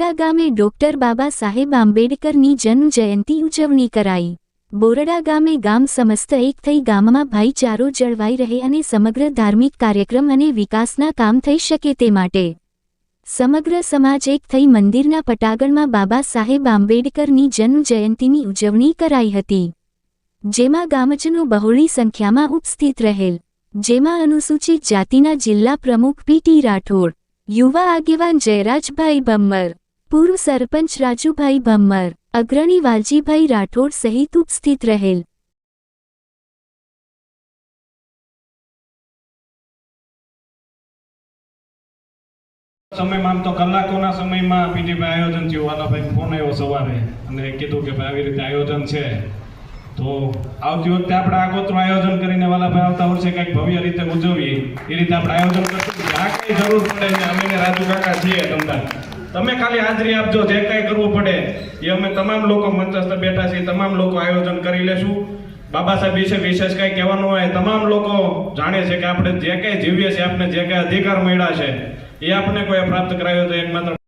બોરડા ગામે ડોક્ટર બાબા સાહેબ આંબેડકરની જન્મ જયંતિ ઉજવણી કરાઈ. બોરડા ગામે ગામ સમસ્ત એક થઈ ગામમાં ભાઈચારો જળવાઈ રહે અને સમગ્ર ધાર્મિક કાર્યક્રમ અને વિકાસના કામ થઈ શકે તે માટે. સમગ્ર સમાજ એક થઈ મંદિરના પટાગણમાં બાબા સાહેબ આંબેડકરની જન્મ જયંતિની ઉજવણી કરાઈ હતી. જેમાં ગામજનો બહોળી સંખ્યામાં ઉપસ્થિત રહેલ. જેમાં અનુસૂચિત જાતિના જિલ્લા પ્રમુખ પીટી રાઠોડ, યુવા આગેવાન જયરાજભાઈ ભમ્મર પૂર્વ સરપંચ રાજુભાઈ ભમ્મર, અગ્રણી વાલજીભાઈ રાઠોડ સહિત ઉપસ્થિત રહેલ. સમયમાં તો કલાકોના સમયમાં પીટીભાઈ આયોજન થયું. વાલાભાઈ ફોન આવ્યો સવારે અને કીધું કે ભાઈ આવી રીતે આયોજન છે. તો આવતી વખતે આપણે આગોતરું આયોજન કરીને વાલાભાઈ આવતા વર્ષે કંઈક ભવ્ય રીતે ઉજવીએ. એ રીતે આપણે આયોજન કરશું. આ કઈ જરૂર પડે છે, અમે રાજુ કાકા છીએ તમતા તમે ખાલી હાજરી આપજો, જે કાંઈ કરવું પડે. એ અમે તમામ લોકો મંચસ્થ બેઠા છીએ, તમામ લોકો આયોજન કરી લેશું. બાબા સાહેબ વિશે વિશેષ કંઈ કહેવાનું હોય, તમામ લોકો જાણે છે કે આપણે જે કંઈ જીવીએ છીએ આપણે જે કાંઈ અધિકાર મળ્યા છે, એ આપણે કોઈ પ્રાપ્ત કરાયો તો એકમાત્ર